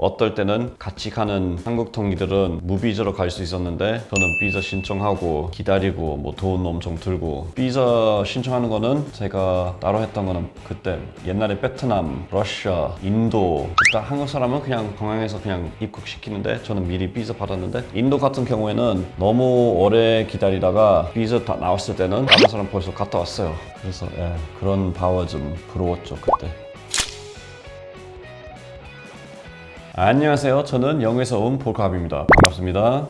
어떨 때는 같이 가는 한국 동기들은 무비자로 갈 수 있었는데 저는 비자 신청하고 기다리고 뭐 돈 엄청 들고 비자 신청하는 거는 제가 따로 했던 거는 그때 옛날에 베트남, 러시아, 인도 일단 한국 사람은 그냥 공항에서 그냥 입국시키는데 저는 미리 비자 받았는데 인도 같은 경우에는 너무 오래 기다리다가 비자 다 나왔을 때는 다른 사람 벌써 갔다 왔어요. 그래서 예, 그런 파워 좀 부러웠죠 그때 안녕하세요. 저는 영에서 온 폴카합입니다. 반갑습니다.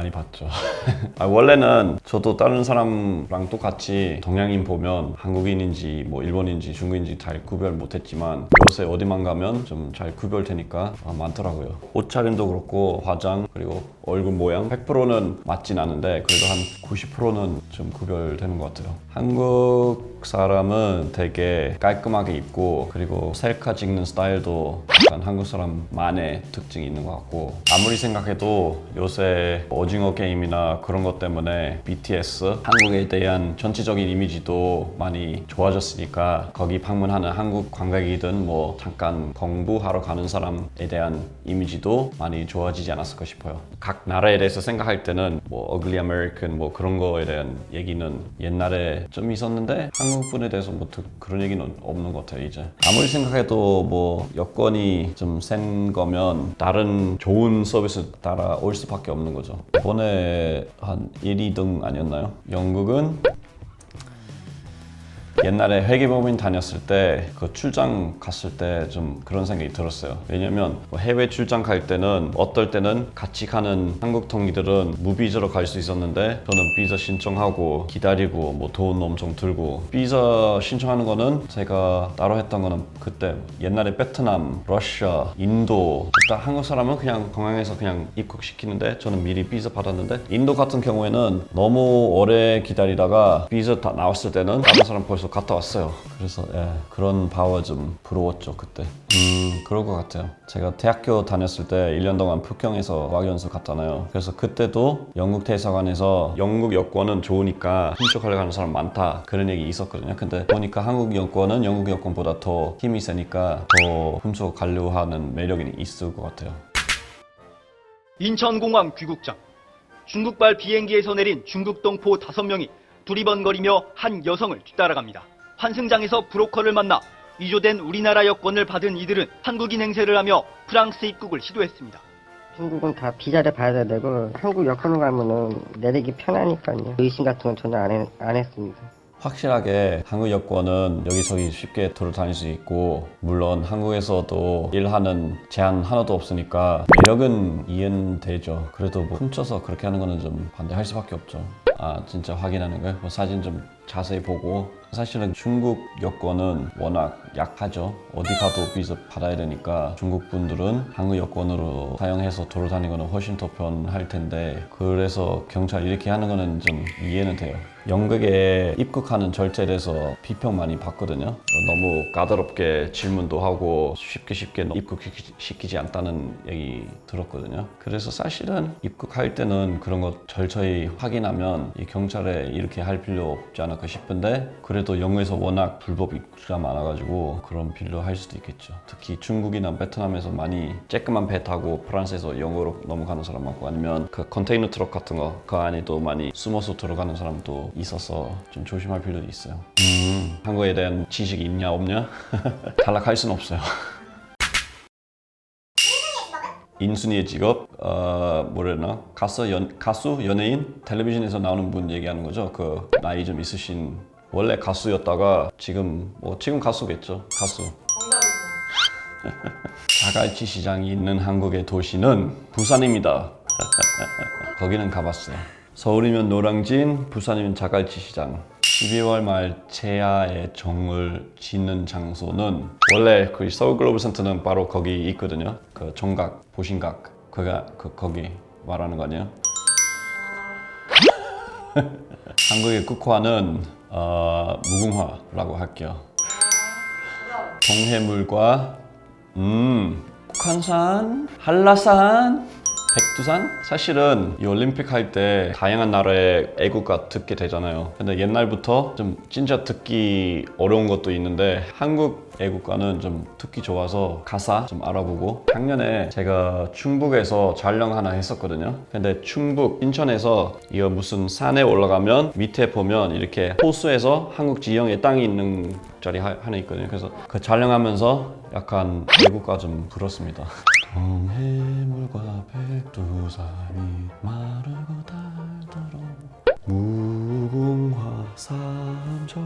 어, 많이 봤죠. 아, 원래는 저도 다른 사람랑 똑같이 동양인 보면 한국인인지 뭐 일본인지 중국인지 잘 구별 못했지만 요새 어디만 가면 좀 잘 구별되니까 아, 많더라고요. 옷차림도 그렇고 화장 그리고 얼굴 모양 100%는 맞진 않은데 그래도 한 90%는 좀 구별되는 것 같아요. 한국 사람은 되게 깔끔하게 입고 그리고 셀카 찍는 스타일도 약간 한국 사람만의 특징이 있는 것 같고 아무리 생각해도 요새 오징어 게임이나 그런 것 때문에 BTS 한국에 대한 전체적인 이미지도 많이 좋아졌으니까 거기 방문하는 한국 관광이든 뭐 잠깐 공부하러 가는 사람에 대한 이미지도 많이 좋아지지 않았을까 싶어요. 각 나라에 대해서 생각할 때는 뭐 어글리 아메리칸 뭐 그런 거에 대한 얘기는 옛날에 좀 있었는데 한국 분에 대해서 뭐 특- 그런 얘기는 없는 것 같아요 이제 아무리 생각해도 뭐 여건이 좀 센 거면 다른 좋은 서비스 따라올 수밖에 없는 거죠 이번에 한 1, 2등 아니었나요? 영국은 옛날에 회계법인 다녔을 때 그 출장 갔을 때 좀 그런 생각이 들었어요. 왜냐면 뭐 해외 출장 갈 때는 어떨 때는 같이 가는 한국 동기들은 무비자로 갈 수 있었는데 저는 비자 신청하고 기다리고 뭐 돈 엄청 들고 비자 신청하는 거는 제가 따로 했던 거는 그때 옛날에 베트남, 러시아, 인도 일단 한국 사람은 그냥 공항에서 그냥 입국시키는데 저는 미리 비자 받았는데 인도 같은 경우에는 너무 오래 기다리다가 비자 다 나왔을 때는 다른 사람 벌써 갔다 왔어요. 그래서 예, 그런 파워 좀 부러웠죠 그때. 음 그럴 것 같아요. 제가 대학교 다녔을 때 1년 동안 북경에서 어학연수 갔잖아요. 그래서 그때도 영국 대사관에서 영국 여권은 좋으니까 훔쳐가려고 하는 사람 많다 그런 얘기 있었거든요. 근데 보니까 한국 여권은 영국 여권보다 더 힘이 세니까 더 훔쳐가려고 하는 매력이 있을 것 같아요. 인천공항 귀국장. 중국발 비행기에서 내린 중국 동포 5명이 두리번거리며 한 여성을 뒤따라갑니다. 환승장에서 브로커를 만나 위조된 우리나라 여권을 받은 이들은 한국인 행세를 하며 프랑스 입국을 시도했습니다. 중국은 다 비자를 받아야 되고 한국 여권으로 가면은 내리기 편하니까요. 의심 같은 건 전혀 안, 했, 안 했습니다. 확실하게 한국 여권은 여기저기 쉽게 돌아다닐 수 있고 물론 한국에서도 일하는 제한 하나도 없으니까 매력은 이해는 되죠 그래도 뭐 훔쳐서 그렇게 하는 거는 좀 반대할 수밖에 없죠 아 진짜 확인하는 거요? 뭐 사진 좀 자세히 보고 사실은 중국 여권은 워낙 약하죠 어디 가도 비자 받아야 되니까 중국 분들은 한국 여권으로 사용해서 돌아다니거는 훨씬 더 편할 텐데 그래서 경찰 이렇게 하는 거는 좀 이해는 돼요 영국에 입국하는 절차에 대해서 비평 많이 받거든요. 너무 까다롭게 질문도 하고 쉽게 쉽게 입국시키지 않다는 얘기 들었거든요. 그래서 사실은 입국할 때는 그런 거 절차히 확인하면 이 경찰에 이렇게 할 필요 없지 않을까 싶은데 그래도 영국에서 워낙 불법 입국자가 많아가지고 그런 필요할 수도 있겠죠. 특히 중국이나 베트남에서 많이 쬐끄만 배 타고 프랑스에서 영어로 넘어가는 사람 많고 아니면 그 컨테이너 트럭 같은 거 그 안에도 많이 숨어서 들어가는 사람도 있어서 좀 조심할 필요도 있어요. 음, 한국에 대한 지식이 있냐 없냐? 탈락할 수는 없어요. 인순이의 직업 어 뭐래나 가수 연 가수 연예인 텔레비전에서 나오는 분 얘기하는 거죠. 그 나이 좀 있으신 원래 가수였다가 지금 뭐 지금 가수겠죠. 가수. 자갈치 시장이 있는 한국의 도시는 부산입니다. 거기는 가봤어요. 서울이면 노량진, 부산이면 자갈치 시장. 12월 말 최하의 정을 짓는 장소는 원래 그 서울 글로벌 센터는 바로 거기 있거든요. 그 정각, 보신각. 그가 그 거기 말하는 거 아니에요? 한국의 국화는 어, 무궁화라고 할게요. 동해물과 음, 북한산, 한라산 백두산? 사실은 이 올림픽 할 때 다양한 나라의 애국가 듣게 되잖아요. 근데 옛날부터 좀 진짜 듣기 어려운 것도 있는데 한국 애국가는 좀 듣기 좋아서 가사 좀 알아보고 작년에 제가 충북에서 촬영 하나 했었거든요. 근데 충북 인천에서 이거 무슨 산에 올라가면 밑에 보면 이렇게 호수에서 한국 지형의 땅이 있는 자리 하- 하나 있거든요. 그래서 그 촬영하면서 약간 애국가 좀 불었습니다. 동해물과 백두산이 마르고 닳도록 무궁화 삼절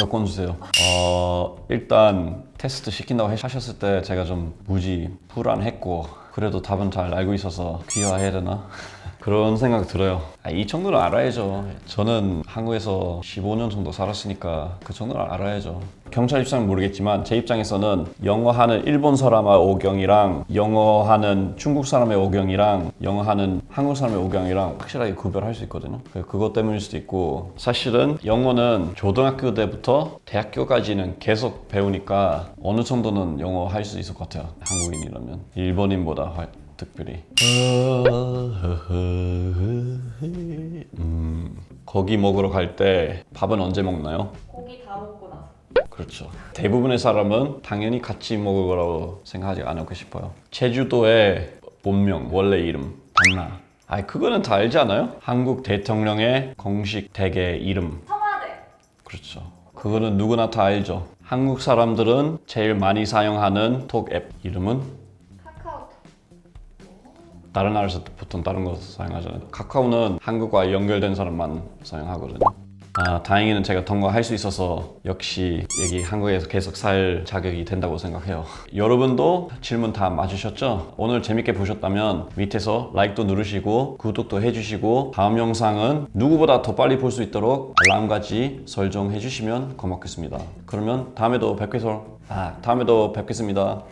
여권 주세요. 어, 일단 테스트 시킨다고 해- 하셨을 때 제가 좀 무지 불안했고 그래도 답은 잘 알고 있어서 귀화해야 되나? 그런 생각 들어요. 아, 이 정도는 알아야죠. 저는 한국에서 15년 정도 살았으니까 그 정도는 알아야죠. 경찰 입장은 모르겠지만 제 입장에서는 영어 하는 일본 사람의 오경이랑 영어 하는 중국 사람의 오경이랑 영어 하는 한국 사람의 오경이랑 확실하게 구별할 수 있거든요. 그- 그것 때문일 수도 있고 사실은 영어는 초등학교 때부터 대학교까지는 계속 배우니까 어느 정도는 영어 할 수 있을 것 같아요. 한국인이라면 일본인보다 활- 특별히. 음, 고기 먹으러 갈 때 밥은 언제 먹나요? 고기 다 먹고 나서 그렇죠. 대부분의 사람은 당연히 같이 먹을 거라고 생각하지 않고 싶어요. 제주도의 본명, 원래 이름, 당나. 아, 그거는 다 알지 않아요? 한국 대통령의 공식 대개 이름. 청와대 그렇죠. 그거는 누구나 다 알죠. 한국 사람들은 제일 많이 사용하는 톡 앱 이름은 다른 나라에서 보통 다른 거 사용하잖아요. 카카오는 한국과 연결된 사람만 사용하거든요. 아, 다행히는 제가 통과할 수 있어서 역시 여기 한국에서 계속 살 자격이 된다고 생각해요. 여러분도 질문 다 맞으셨죠? 오늘 재밌게 보셨다면 밑에서 라이크도 누르시고 구독도 해주시고 다음 영상은 누구보다 더 빨리 볼 수 있도록 알람까지 설정해 주시면 고맙겠습니다. 그러면 다음에도 뵙겠어. 아, 다음에도 뵙겠습니다.